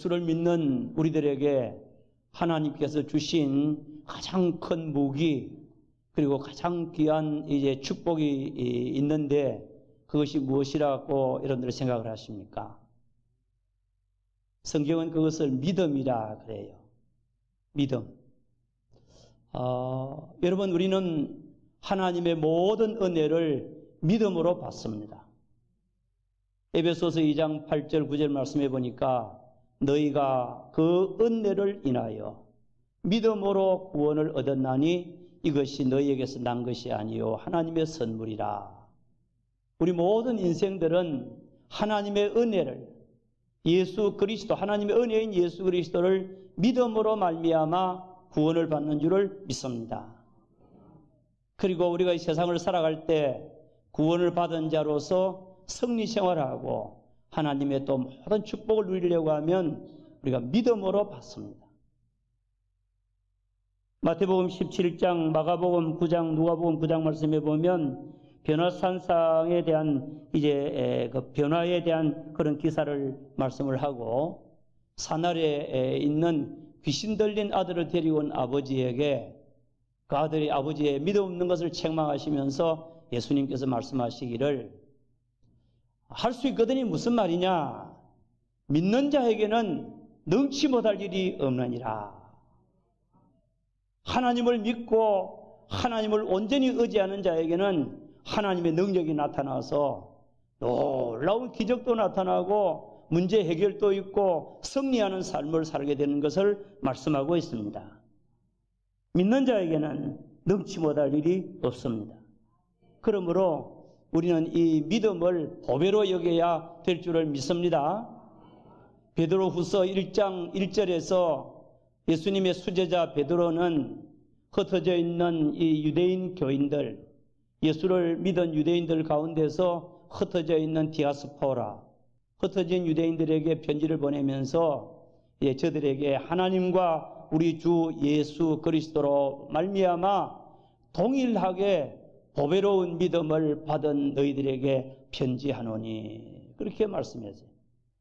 예수를 믿는 우리들에게 하나님께서 주신 가장 큰 무기 그리고 가장 귀한 이제 축복이 있는데 그것이 무엇이라고 여러분들이 생각을 하십니까? 성경은 그것을 믿음이라 그래요. 믿음. 어, 여러분 우리는 하나님의 모든 은혜를 믿음으로 받습니다. 에베소서 2장 8절 9절 말씀해 보니까 너희가 그 은혜를 인하여 믿음으로 구원을 얻었나니 이것이 너희에게서 난 것이 아니요 하나님의 선물이라. 우리 모든 인생들은 하나님의 은혜를 예수 그리스도 하나님의 은혜인 예수 그리스도를 믿음으로 말미암아 구원을 받는 줄을 믿습니다. 그리고 우리가 이 세상을 살아갈 때 구원을 받은 자로서 성리 생활하고 하나님의 또 모든 축복을 누리려고 하면 우리가 믿음으로 받습니다. 마태복음 17장, 마가복음 9장, 누가복음 9장 말씀해 보면 변화산상에 대한 이제 그 변화에 대한 그런 기사를 말씀을 하고 산 아래 있는 귀신 들린 아들을 데리고 온 아버지에게 그 아들이 아버지의 믿음 없는 것을 책망하시면서 예수님께서 말씀하시기를 할 수 있거든이 무슨 말이냐? 믿는 자에게는 능치 못할 일이 없느니라. 하나님을 믿고 하나님을 온전히 의지하는 자에게는 하나님의 능력이 나타나서 놀라운 기적도 나타나고 문제 해결도 있고 승리하는 삶을 살게 되는 것을 말씀하고 있습니다. 믿는 자에게는 능치 못할 일이 없습니다. 그러므로 우리는 이 믿음을 보배로 여겨야 될 줄을 믿습니다. 베드로 후서 1장 1절에서 예수님의 수제자 베드로는 흩어져 있는 이 유대인 교인들, 예수를 믿은 유대인들 가운데서 흩어져 있는 디아스포라, 흩어진 유대인들에게 편지를 보내면서 예, 저들에게 하나님과 우리 주 예수 그리스도로 말미암아 동일하게 보배로운 믿음을 받은 너희들에게 편지하노니 그렇게 말씀했어요.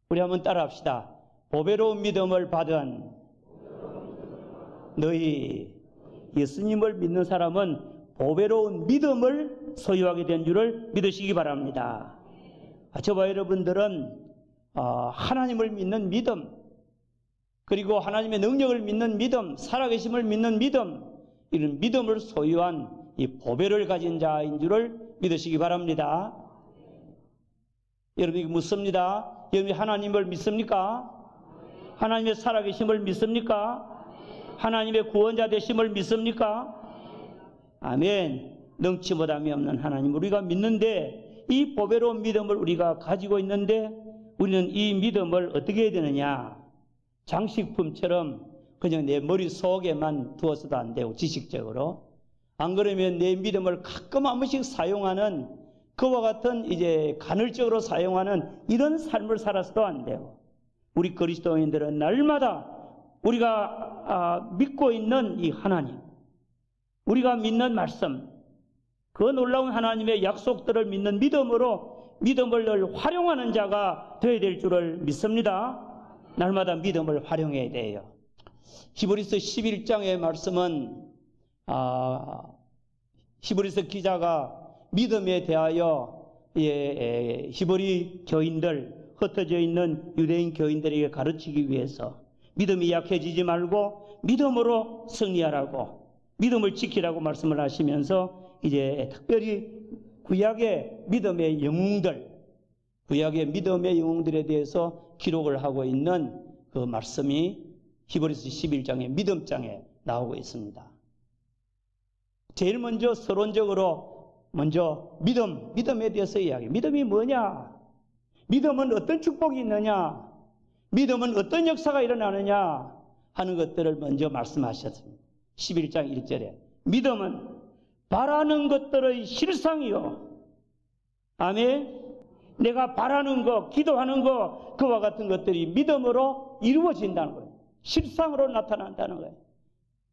우리 한번 따라합시다. 보배로운 믿음을 받은 너희 예수님을 믿는 사람은 보배로운 믿음을 소유하게 된 줄을 믿으시기 바랍니다. 아, 저와 여러분들은 어, 하나님을 믿는 믿음, 그리고 하나님의 능력을 믿는 믿음, 살아계심을 믿는 믿음, 이런 믿음을 소유한 이 보배를 가진 자인 줄을 믿으시기 바랍니다. 여러분이 묻습니다. 여러분이 하나님을 믿습니까? 하나님의 살아계심을 믿습니까? 하나님의 구원자 되심을 믿습니까? 아멘. 능치 못함이 없는 하나님 우리가 믿는데 이 보배로운 믿음을 우리가 가지고 있는데 우리는 이 믿음을 어떻게 해야 되느냐? 장식품처럼 그냥 내 머릿속에만 두어서도 안 되고 지식적으로 안 그러면 내 믿음을 가끔 한 번씩 사용하는 그와 같은 이제 간헐적으로 사용하는 이런 삶을 살아서도 안 돼요. 우리 그리스도인들은 날마다 우리가 아, 믿고 있는 이 하나님, 우리가 믿는 말씀, 그 놀라운 하나님의 약속들을 믿는 믿음으로 믿음을 활용하는 자가 되어야 될 줄을 믿습니다. 날마다 믿음을 활용해야 돼요. 히브리서 11장의 말씀은 아, 히브리서 기자가 믿음에 대하여 예, 히브리 교인들 흩어져 있는 유대인 교인들에게 가르치기 위해서 믿음이 약해지지 말고 믿음으로 승리하라고 믿음을 지키라고 말씀을 하시면서 이제 특별히 구약의 믿음의 영웅들 구약의 믿음의 영웅들에 대해서 기록을 하고 있는 그 말씀이 히브리서 11장의 믿음장에 나오고 있습니다. 제일 먼저 서론적으로 먼저 믿음, 믿음에 대해서 이야기. 믿음이 뭐냐? 믿음은 어떤 축복이 있느냐? 믿음은 어떤 역사가 일어나느냐 하는 것들을 먼저 말씀하셨습니다. 11장 1절에 믿음은 바라는 것들의 실상이요. 아멘. 내가 바라는 것, 기도하는 것, 그와 같은 것들이 믿음으로 이루어진다는 거예요. 실상으로 나타난다는 거예요.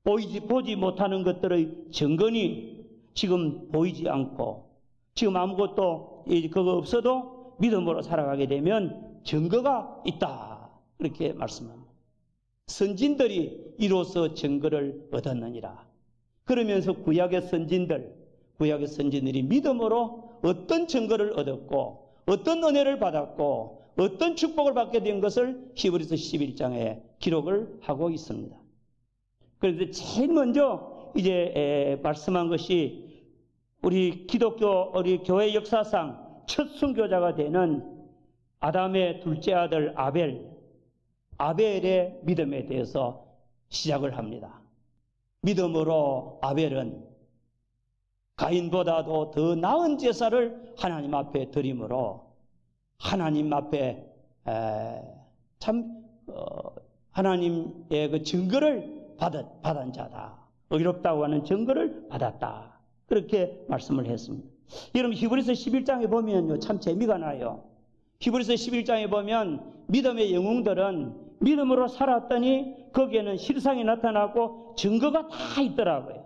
보이지, 보지 못하는 것들의 증거니 지금 보이지 않고, 지금 아무것도 그거 없어도 믿음으로 살아가게 되면 증거가 있다. 그렇게 말씀합니다. 선진들이 이로써 증거를 얻었느니라. 그러면서 구약의 선진들, 구약의 선진들이 믿음으로 어떤 증거를 얻었고 어떤 은혜를 받았고 어떤 축복을 받게 된 것을 히브리서 11장에 기록을 하고 있습니다. 그런데 제일 먼저 이제 말씀한 것이 우리 기독교 우리 교회 역사상 첫 순교자가 되는 아담의 둘째 아들 아벨 아벨의 믿음에 대해서 시작을 합니다. 믿음으로 아벨은 가인보다도 더 나은 제사를 하나님 앞에 드림으로 하나님 앞에 참 어, 하나님의 그 증거를 받았, 받은 자다. 의롭다고 하는 증거를 받았다. 그렇게 말씀을 했습니다. 여러분 히브리서 11장에 보면요 참 재미가 나요. 히브리서 11장에 보면 믿음의 영웅들은 믿음으로 살았더니 거기에는 실상이 나타나고 증거가 다 있더라고요.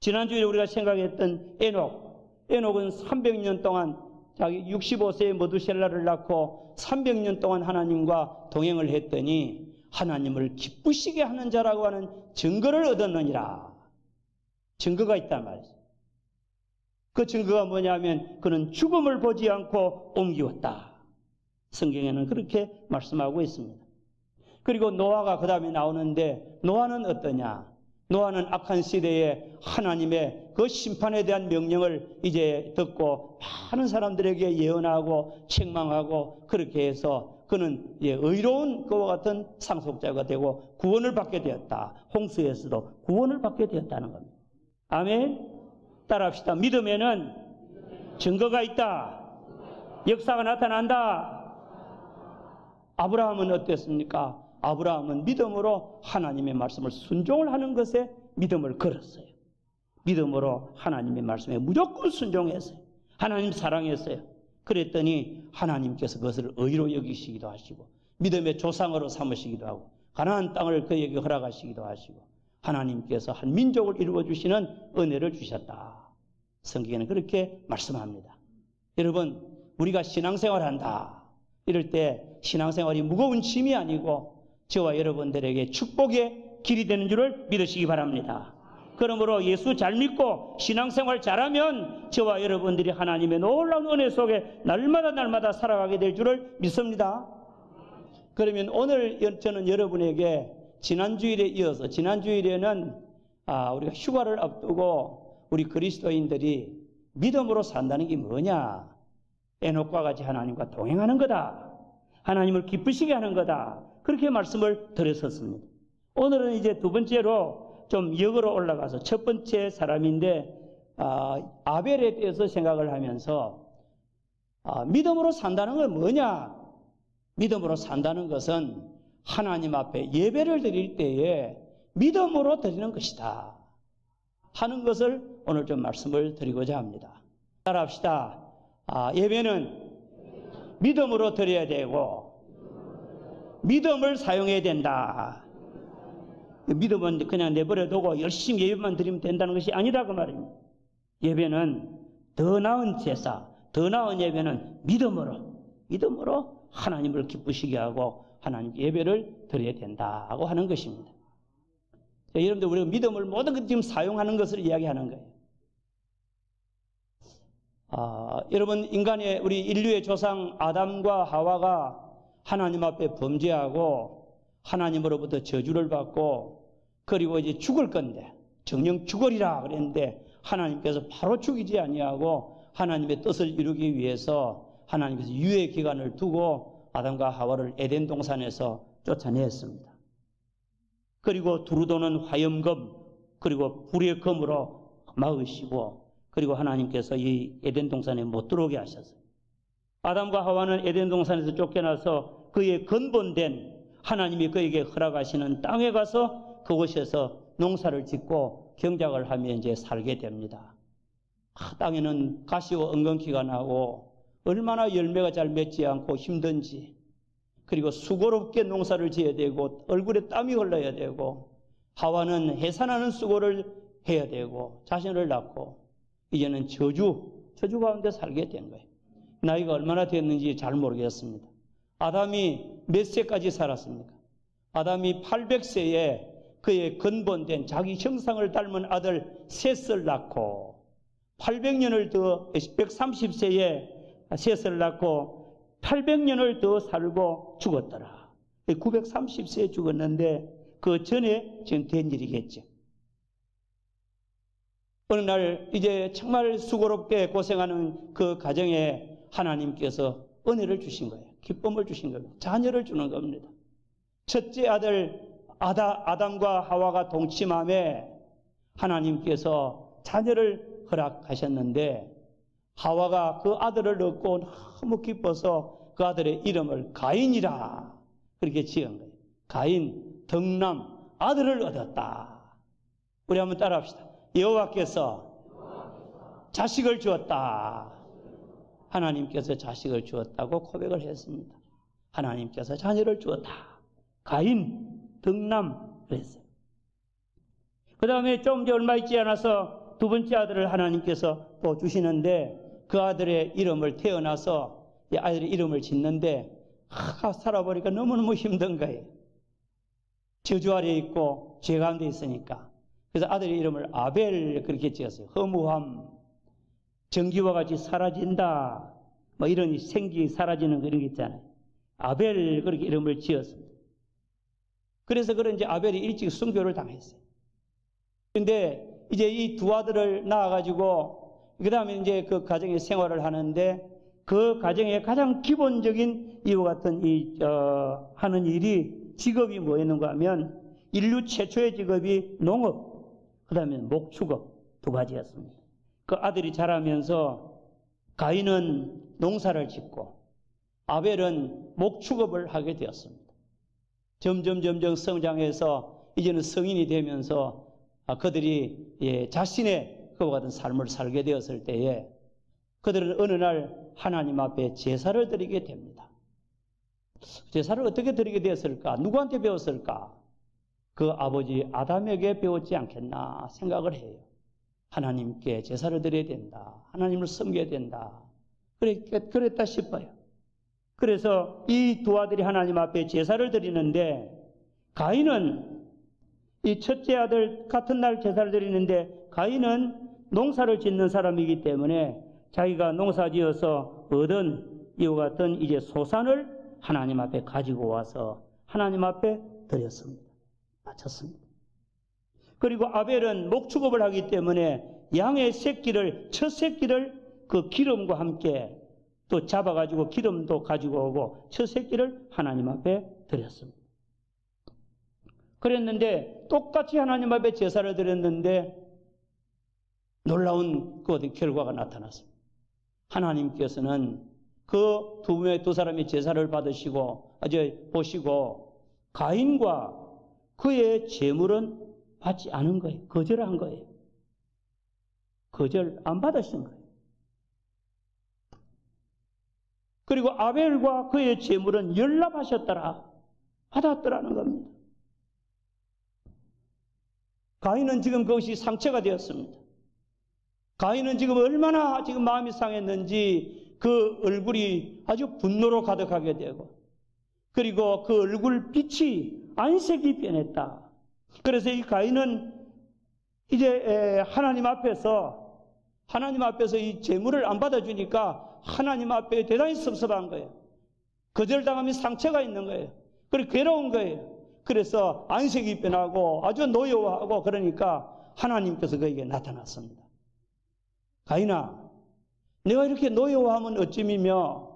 지난주에 우리가 생각했던 에녹. 에녹은 300년 동안 자기 65세에 머두셀라를 낳고 300년 동안 하나님과 동행을 했더니 하나님을 기쁘시게 하는 자라고 하는 증거를 얻었느니라. 증거가 있단 말이죠. 그 증거가 뭐냐면 그는 죽음을 보지 않고 옮기었다. 성경에는 그렇게 말씀하고 있습니다. 그리고 노아가 그 다음에 나오는데 노아는 어떠냐? 노아는 악한 시대에 하나님의 그 심판에 대한 명령을 이제 듣고 많은 사람들에게 예언하고 책망하고 그렇게 해서 그는 의로운 그와 같은 상속자가 되고 구원을 받게 되었다. 홍수에서도 구원을 받게 되었다는 겁니다. 아멘. 따라합시다. 믿음에는 증거가 있다. 역사가 나타난다. 아브라함은 어땠습니까? 아브라함은 믿음으로 하나님의 말씀을 순종을 하는 것에 믿음을 걸었어요. 믿음으로 하나님의 말씀에 무조건 순종했어요. 하나님 사랑했어요. 그랬더니 하나님께서 그것을 의로 여기시기도 하시고 믿음의 조상으로 삼으시기도 하고 가나안 땅을 그에게 허락하시기도 하시고 하나님께서 한 민족을 이루어 주시는 은혜를 주셨다. 성경에는 그렇게 말씀합니다. 여러분 우리가 신앙생활 한다. 이럴 때 신앙생활이 무거운 짐이 아니고 저와 여러분들에게 축복의 길이 되는 줄을 믿으시기 바랍니다. 그러므로 예수 잘 믿고 신앙생활 잘하면 저와 여러분들이 하나님의 놀라운 은혜 속에 날마다 날마다 살아가게 될 줄을 믿습니다. 그러면 오늘 저는 여러분에게 지난주일에 이어서 지난주일에는 아, 우리가 휴가를 앞두고 우리 그리스도인들이 믿음으로 산다는 게 뭐냐? 에녹과 같이 하나님과 동행하는 거다. 하나님을 기쁘시게 하는 거다. 그렇게 말씀을 드렸었습니다. 오늘은 이제 두 번째로 좀 역으로 올라가서 첫 번째 사람인데 아, 아벨에 대해서 생각을 하면서 아, 믿음으로 산다는 건 뭐냐? 믿음으로 산다는 것은 하나님 앞에 예배를 드릴 때에 믿음으로 드리는 것이다. 하는 것을 오늘 좀 말씀을 드리고자 합니다. 따라합시다. 아, 예배는 믿음으로 드려야 되고 믿음을 사용해야 된다. 믿음은 그냥 내버려 두고 열심히 예배만 드리면 된다는 것이 아니라 그 말입니다. 예배는 더 나은 제사, 더 나은 예배는 믿음으로, 믿음으로 하나님을 기쁘시게 하고 하나님 예배를 드려야 된다고 하는 것입니다. 자, 여러분들 우리가 믿음을 모든 것 지금 사용하는 것을 이야기하는 거예요. 아, 여러분 인간의 우리 인류의 조상 아담과 하와가 하나님 앞에 범죄하고 하나님으로부터 저주를 받고 그리고 이제 죽을 건데 정령 죽으리라 그랬는데 하나님께서 바로 죽이지 아니하고 하나님의 뜻을 이루기 위해서 하나님께서 유예 기간을 두고 아담과 하와를 에덴 동산에서 쫓아냈습니다. 그리고 두루도는 화염검 그리고 불의 검으로 막으시고 그리고 하나님께서 이 에덴 동산에 못 들어오게 하셨어요. 아담과 하와는 에덴 동산에서 쫓겨나서 그의 근본된 하나님이 그에게 허락하시는 땅에 가서 그곳에서 농사를 짓고 경작을 하며 이제 살게 됩니다. 아, 땅에는 가시와 엉겅퀴가 나고 얼마나 열매가 잘 맺지 않고 힘든지 그리고 수고롭게 농사를 지어야 되고 얼굴에 땀이 흘러야 되고 하와는 해산하는 수고를 해야 되고 자신을 낳고 이제는 저주 저주 가운데 살게 된 거예요. 나이가 얼마나 됐는지 잘 모르겠습니다. 아담이 몇 세까지 살았습니까? 아담이 800세에 그의 근본된 자기 형상을 닮은 아들 셋을 낳고 800년을 더 130세에 셋을 낳고 800년을 더 살고 죽었더라. 930세에 죽었는데 그 전에 지금 된 일이겠죠. 어느 날 이제 정말 수고롭게 고생하는 그 가정에 하나님께서 은혜를 주신 거예요. 기쁨을 주신 겁니다. 자녀를 주는 겁니다. 첫째 아들 아다, 아담 과 하와가 동침함에 하나님께서 자녀를 허락하셨는데 하와가 그 아들을 얻고 너무 기뻐서 그 아들의 이름을 가인이라 그렇게 지은 거예요. 가인, 덕남, 아들을 얻었다. 우리 한번 따라합시다. 여호와께서 자식을 주었다. 하나님께서 자식을 주었다고 고백을 했습니다. 하나님께서 자녀를 주었다. 가인, 덕남 그랬어요. 그 다음에 좀 이제 얼마 있지 않아서 두 번째 아들을 하나님께서 또 주시는데 그 아들의 이름을 태어나서 이 아들의 이름을 짓는데 아, 살아보니까 너무너무 힘든 거예요. 저주 아래 있고 죄 가운데 있으니까. 그래서 아들의 이름을 아벨 그렇게 지었어요. 허무함, 전기와 같이 사라진다. 뭐 이런 생기 사라지는 그런 게 있잖아요. 아벨 그렇게 이름을 지었습니다. 그래서 그런지 아벨이 일찍 순교를 당했어요. 근데 이제 이 두 아들을 낳아가지고 그 다음에 이제 그 가정의 생활을 하는데 그 가정의 가장 기본적인 이와 같은 이, 어, 하는 일이 직업이 뭐였는가 하면 인류 최초의 직업이 농업, 그 다음에 목축업 두 가지였습니다. 그 아들이 자라면서 가인은 농사를 짓고 아벨은 목축업을 하게 되었습니다. 점점 점점 성장해서 이제는 성인이 되면서 아, 그들이 예, 자신의 그와 같은 삶을 살게 되었을 때에 그들은 어느 날 하나님 앞에 제사를 드리게 됩니다. 제사를 어떻게 드리게 되었을까? 누구한테 배웠을까? 그 아버지 아담에게 배웠지 않겠나 생각을 해요. 하나님께 제사를 드려야 된다. 하나님을 섬겨야 된다. 그랬다 싶어요. 그래서 이 두 아들이 하나님 앞에 제사를 드리는데 가인은 이 첫째 아들 같은 날 제사를 드리는데 가인은 농사를 짓는 사람이기 때문에 자기가 농사 지어서 얻은 이와 같은 이제 소산을 하나님 앞에 가지고 와서 하나님 앞에 드렸습니다. 바쳤습니다. 그리고 아벨은 목축업을 하기 때문에 양의 새끼를, 첫 새끼를 그 기름과 함께 또 잡아가지고 기름도 가지고 오고 첫 새끼를 하나님 앞에 드렸습니다. 그랬는데 똑같이 하나님 앞에 제사를 드렸는데 놀라운 그 어떤 결과가 나타났습니다. 하나님께서는 그 두 명의 두 사람이 제사를 받으시고 아주 보시고 가인과 그의 재물은 받지 않은 거예요. 거절한 거예요. 거절 안 받으신 거예요. 그리고 아벨과 그의 재물은 연락하셨더라. 받았더라는 겁니다. 가인은 지금 그것이 상처가 되었습니다. 가인은 지금 얼마나 지금 마음이 상했는지 그 얼굴이 아주 분노로 가득하게 되고 그리고 그 얼굴 빛이 안색이 변했다. 그래서 이 가인은 이제 하나님 앞에서 하나님 앞에서 이 재물을 안 받아주니까 하나님 앞에 대단히 섭섭한 거예요. 거절당하면 상처가 있는 거예요. 그리고 괴로운 거예요. 그래서 안색이 변하고 아주 노여워하고 그러니까 하나님께서 그에게 나타났습니다. 가인아, 내가 이렇게 노여워하면 어찌미며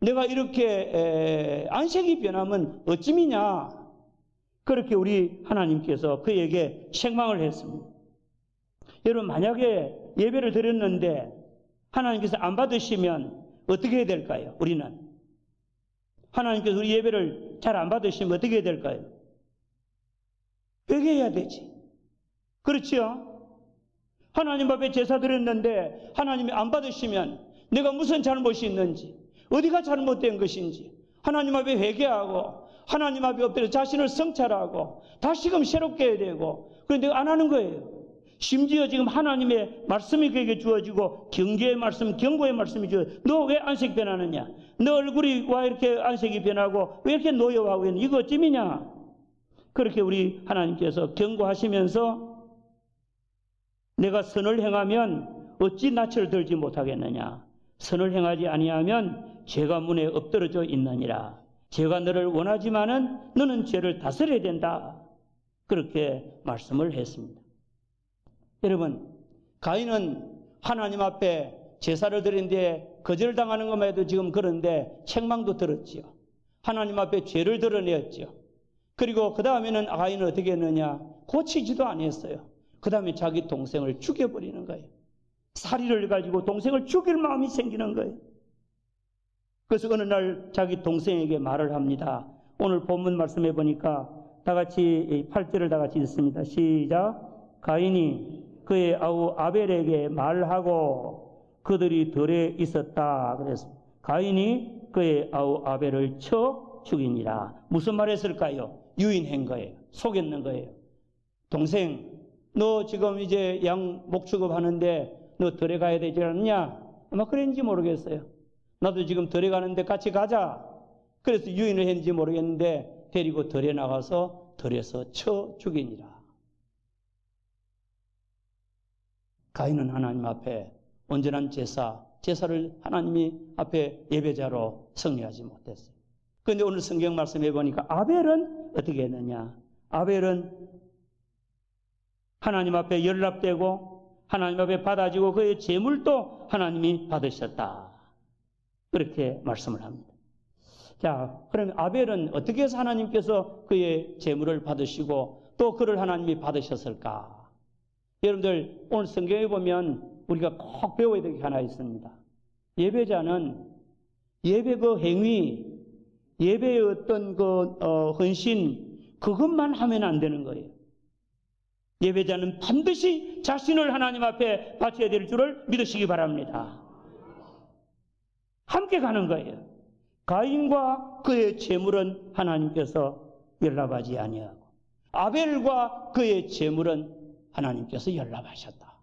내가 이렇게 안색이 변하면 어찌미냐 그렇게 우리 하나님께서 그에게 책망을 했습니다. 여러분 만약에 예배를 드렸는데 하나님께서 안 받으시면 어떻게 해야 될까요? 우리는 하나님께서 우리 예배를 잘 안 받으시면 어떻게 해야 될까요? 회개해야 되지. 그렇지요? 하나님 앞에 제사 드렸는데 하나님이 안 받으시면 내가 무슨 잘못이 있는지 어디가 잘못된 것인지 하나님 앞에 회개하고 하나님 앞에 엎드려 자신을 성찰하고 다시금 새롭게 해야 되고 그런데 안 하는 거예요. 심지어 지금 하나님의 말씀이 그에게 주어지고 경계의 말씀, 경고의 말씀이 주어. 너왜 안색 변하느냐? 너 얼굴이 왜 이렇게 안색이 변하고 왜 이렇게 노여워하고 있는? 이거 어찌미냐? 그렇게 우리 하나님께서 경고하시면서 내가 선을 행하면 어찌 낯을 들지 못하겠느냐? 선을 행하지 아니하면 죄가 문에 엎드러져 있느니라. 죄가 너를 원하지만은 너는 죄를 다스려야 된다. 그렇게 말씀을 했습니다. 여러분, 가인은 하나님 앞에 제사를 드린데 거절당하는 것만 해도 지금 그런데 책망도 들었지요. 하나님 앞에 죄를 드러내었지요. 그리고 그 다음에는 가인은 어떻게 했느냐? 고치지도 아니었어요. 그 다음에 자기 동생을 죽여버리는 거예요. 사리를 가지고 동생을 죽일 마음이 생기는 거예요. 그래서 어느 날 자기 동생에게 말을 합니다. 오늘 본문 말씀해 보니까 다 같이 8절을 다 같이 읽습니다. 시작. 가인이 그의 아우 아벨에게 말하고 그들이 들에 있었다. 그래서 가인이 그의 아우 아벨을 쳐 죽이니라. 무슨 말 했을까요? 유인한 거예요. 속였는 거예요. 동생, 너 지금 이제 양 목축업 하는데 너 들에 가야 되지 않느냐? 아마 그랬는지 모르겠어요. 나도 지금 들에 가는데 같이 가자. 그래서 유인을 했는지 모르겠는데 데리고 들에 나가서 들에서 쳐 죽이니라. 가인은 하나님 앞에 온전한 제사, 제사를 하나님이 앞에 예배자로 승리하지 못했어요. 그런데 오늘 성경 말씀해 보니까 아벨은 어떻게 했느냐? 아벨은 하나님 앞에 연락되고 하나님 앞에 받아지고 그의 재물도 하나님이 받으셨다. 그렇게 말씀을 합니다. 자, 그러면 아벨은 어떻게 해서 하나님께서 그의 재물을 받으시고 또 그를 하나님이 받으셨을까? 여러분들 오늘 성경에 보면 우리가 꼭 배워야 될 게 하나 있습니다. 예배자는 예배 그 행위, 예배의 어떤 그 어, 헌신 그것만 하면 안 되는 거예요. 예배자는 반드시 자신을 하나님 앞에 바쳐야 될 줄을 믿으시기 바랍니다. 함께 가는 거예요. 가인과 그의 재물은 하나님께서 연락하지 아니하고 아벨과 그의 재물은 하나님께서 연락하셨다.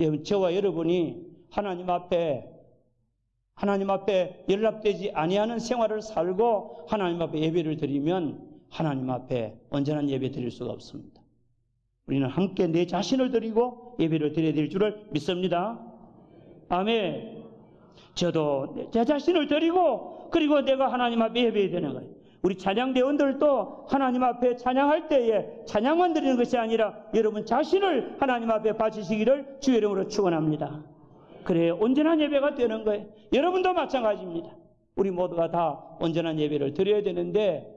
여러분, 저와 여러분이 하나님 앞에 하나님 앞에 연락되지 아니하는 생활을 살고 하나님 앞에 예배를 드리면 하나님 앞에 온전한 예배 드릴 수가 없습니다. 우리는 함께 내 자신을 드리고 예배를 드려야 될 줄을 믿습니다. 아멘. 저도 제 자신을 드리고 그리고 내가 하나님 앞에 예배해야 되는 거예요. 우리 찬양대원들도 하나님 앞에 찬양할 때에 찬양만 드리는 것이 아니라 여러분 자신을 하나님 앞에 바치시기를 주의 이름으로 축원합니다. 그래 온전한 예배가 되는 거예요. 여러분도 마찬가지입니다. 우리 모두가 다 온전한 예배를 드려야 되는데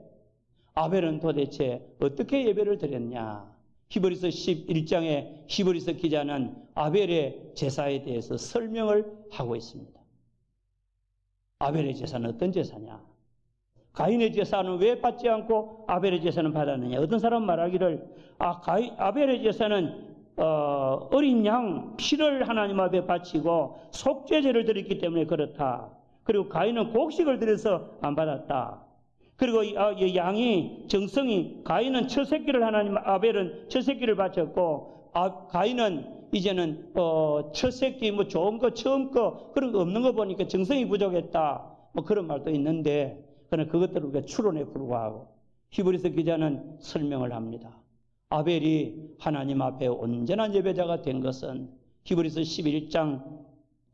아벨은 도대체 어떻게 예배를 드렸냐? 히브리서 11장에 히브리서 기자는 아벨의 제사에 대해서 설명을 하고 있습니다. 아벨의 제사는 어떤 제사냐? 가인의 제사는 왜 받지 않고 아벨의 제사는 받았느냐? 어떤 사람 말하기를 아 가인, 아벨의 제사는 어, 어린 양 피를 하나님 앞에 바치고 속죄제를 드렸기 때문에 그렇다. 그리고 가인은 곡식을 드려서 안 받았다. 그리고 이, 아, 이 양이 정성이 가인은 첫 새끼를 하나님 아벨은 첫 새끼를 바쳤고 아, 가인은 이제는 어, 첫 새끼 뭐 좋은 거 처음 거 그런 거 없는 거 보니까 정성이 부족했다. 뭐 그런 말도 있는데 그러나 그것들을 우리가 추론에 불과하고 히브리서 기자는 설명을 합니다. 아벨이 하나님 앞에 온전한 예배자가 된 것은 히브리서 11장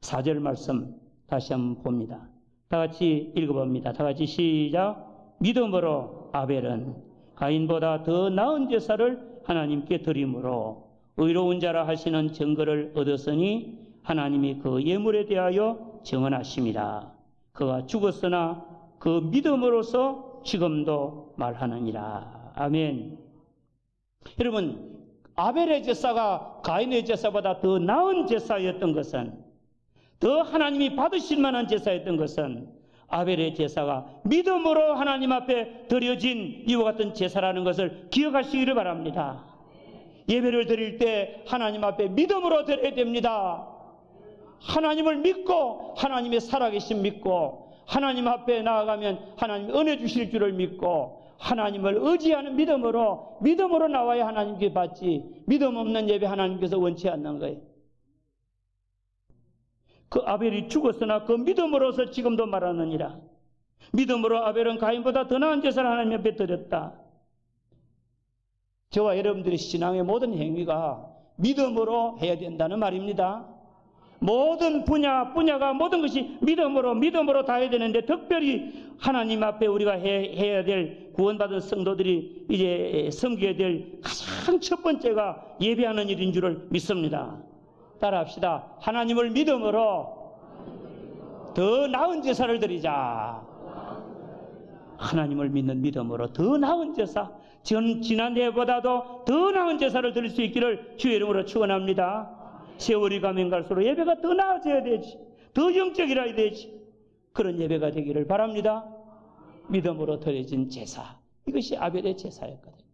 4절 말씀 다시 한번 봅니다. 다 같이 읽어봅니다. 다 같이 시작. 믿음으로 아벨은 가인보다 더 나은 제사를 하나님께 드림으로 의로운 자라 하시는 증거를 얻었으니 하나님이 그 예물에 대하여 정언하십니다. 그가 죽었으나 그 믿음으로서 지금도 말하느니라. 아멘. 여러분, 아벨의 제사가 가인의 제사보다 더 나은 제사였던 것은 더 하나님이 받으실 만한 제사였던 것은 아벨의 제사가 믿음으로 하나님 앞에 드려진 이와 같은 제사라는 것을 기억하시기를 바랍니다. 예배를 드릴 때 하나님 앞에 믿음으로 드려야 됩니다. 하나님을 믿고 하나님의 살아계신 믿고 하나님 앞에 나아가면 하나님 은혜 주실 줄을 믿고 하나님을 의지하는 믿음으로 믿음으로 나와야 하나님께 받지 믿음 없는 예배 하나님께서 원치 않는 거예요. 그 아벨이 죽었으나 그 믿음으로서 지금도 말하느니라. 믿음으로 아벨은 가인보다 더 나은 제사를 하나님 앞에 드렸다. 저와 여러분들의 신앙의 모든 행위가 믿음으로 해야 된다는 말입니다. 모든 분야, 분야가 모든 것이 믿음으로, 믿음으로 다 해야 되는데 특별히 하나님 앞에 우리가 해, 해야 될 구원받은 성도들이 이제 섬겨야 될 가장 첫 번째가 예배하는 일인 줄을 믿습니다. 따라 합시다. 하나님을 믿음으로 더 나은 제사를 드리자. 하나님을 믿는 믿음으로 더 나은 제사, 전 지난해보다도 더 나은 제사를 드릴 수 있기를 주의 이름으로 축원합니다. 세월이 가면 갈수록 예배가 더 나아져야 되지. 더 영적이라야 되지. 그런 예배가 되기를 바랍니다. 믿음으로 드려진 제사. 이것이 아벨의 제사였거든요.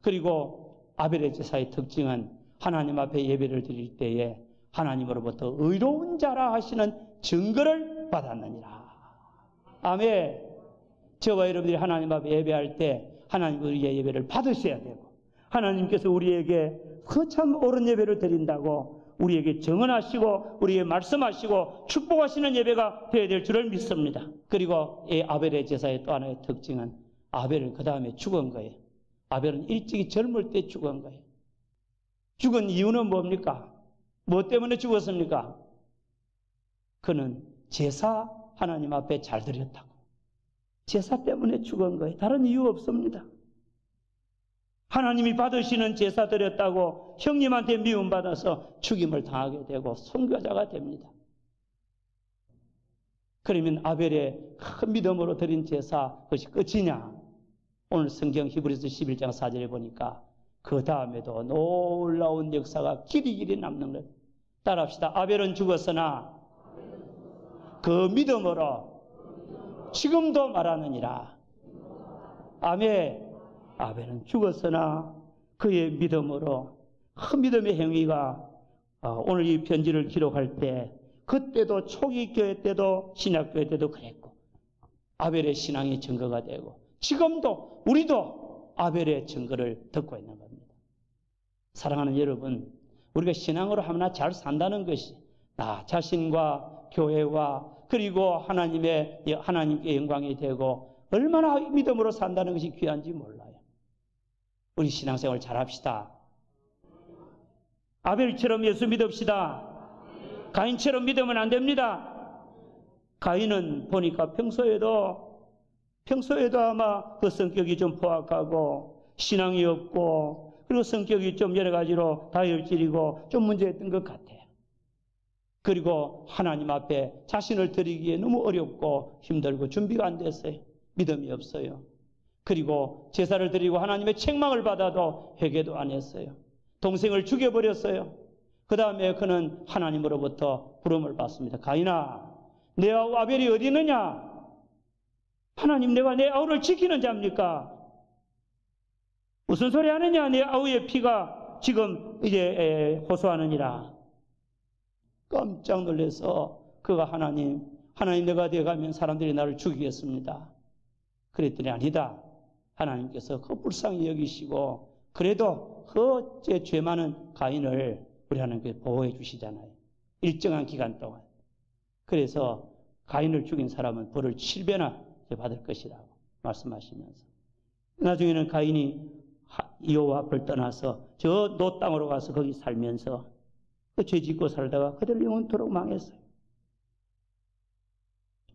그리고 아벨의 제사의 특징은 하나님 앞에 예배를 드릴 때에 하나님으로부터 의로운 자라 하시는 증거를 받았느니라. 아멘. 저와 여러분들이 하나님 앞에 예배할 때 하나님 우리의 예배를 받으셔야 되고 하나님께서 우리에게 그 참 옳은 예배를 드린다고 우리에게 정언하시고 우리에게 말씀하시고 축복하시는 예배가 되어야 될 줄을 믿습니다. 그리고 이 아벨의 제사의 또 하나의 특징은 아벨은 그 다음에 죽은 거예요. 아벨은 일찍이 젊을 때 죽은 거예요. 죽은 이유는 뭡니까? 뭐 때문에 죽었습니까? 그는 제사 하나님 앞에 잘 드렸다고. 제사 때문에 죽은 거예요. 다른 이유 없습니다. 하나님이 받으시는 제사 드렸다고 형님한테 미움받아서 죽임을 당하게 되고 선교자가 됩니다. 그러면 아벨의 큰 믿음으로 드린 제사 그것이 끝이냐? 오늘 성경 히브리서 11장 4절에 보니까 그 다음에도 놀라운 역사가 길이 길이 남는 것. 따라합시다. 아벨은 죽었으나 그 믿음으로 지금도 말하느니라. 아멘. 아벨은 죽었으나 그의 믿음으로 그 믿음의 행위가 어, 오늘 이 편지를 기록할 때 그때도 초기 교회 때도 신약 교회 때도 그랬고 아벨의 신앙이 증거가 되고 지금도 우리도 아벨의 증거를 듣고 있는 겁니다. 사랑하는 여러분, 우리가 신앙으로 하나 잘 산다는 것이 나 자신과 교회와 그리고 하나님의 하나님께 영광이 되고 얼마나 믿음으로 산다는 것이 귀한지 몰라요. 우리 신앙생활 잘합시다. 아벨처럼 예수 믿읍시다. 가인처럼 믿으면 안 됩니다. 가인은 보니까 평소에도 평소에도 아마 그 성격이 좀 포악하고 신앙이 없고 그리고 성격이 좀 여러 가지로 다혈질이고 좀 문제였던 것 같아요. 그리고 하나님 앞에 자신을 드리기에 너무 어렵고 힘들고 준비가 안 됐어요. 믿음이 없어요. 그리고 제사를 드리고 하나님의 책망을 받아도 회개도 안 했어요. 동생을 죽여버렸어요. 그 다음에 그는 하나님으로부터 부름을 받습니다. 가인아, 내 아우 아벨이 어디 있느냐? 하나님 내가 내 아우를 지키는 자입니까? 무슨 소리 하느냐? 내 아우의 피가 지금 이제 호소하느니라. 깜짝 놀라서 그가 하나님, 하나님 내가 되어가면 사람들이 나를 죽이겠습니다. 그랬더니 아니다. 하나님께서 그 불쌍히 여기시고 그래도 그제 죄 많은 가인을 우리 하나님께 보호해 주시잖아요. 일정한 기간 동안. 그래서 가인을 죽인 사람은 벌을 7배나 받을 것이라고 말씀하시면서 나중에는 가인이 이호와 앞을 떠나서 저 노 땅으로 가서 거기 살면서 그 죄 짓고 살다가 그대로 영원토록 망했어요.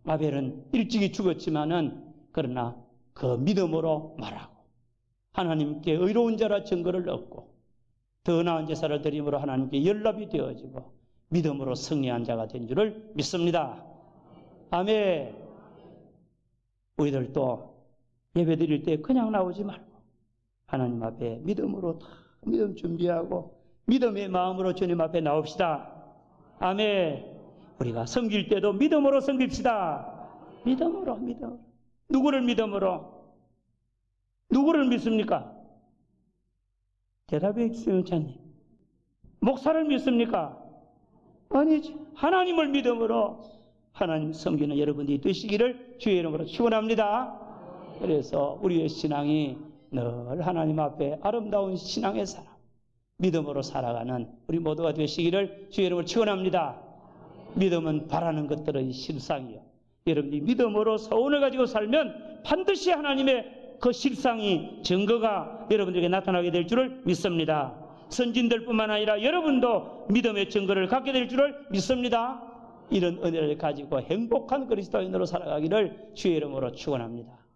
아벨은 일찍이 죽었지만은 그러나 그 믿음으로 말하고 하나님께 의로운 자라 증거를 얻고 더 나은 제사를 드림으로 하나님께 연락이 되어지고 믿음으로 승리한 자가 된 줄을 믿습니다. 아멘. 우리들도 예배 드릴 때 그냥 나오지 말고 하나님 앞에 믿음으로 다 믿음 준비하고 믿음의 마음으로 주님 앞에 나옵시다. 아멘. 우리가 섬길 때도 믿음으로 섬깁시다. 믿음으로, 믿음으로. 누구를 믿음으로? 누구를 믿습니까? 대답해 주세요, 자님. 목사를 믿습니까? 아니지. 하나님을 믿음으로 하나님 섬기는 여러분들이 되시기를 주의 이름으로 축원합니다. 그래서 우리의 신앙이 늘 하나님 앞에 아름다운 신앙의 사람, 믿음으로 살아가는 우리 모두가 되시기를 주의 이름으로 축원합니다. 믿음은 바라는 것들의 실상이요. 여러분이 믿음으로 소원을 가지고 살면 반드시 하나님의 그 실상이 증거가 여러분들에게 나타나게 될 줄을 믿습니다. 선진들뿐만 아니라 여러분도 믿음의 증거를 갖게 될 줄을 믿습니다. 이런 은혜를 가지고 행복한 그리스도인으로 살아가기를 주의 이름으로 축원합니다.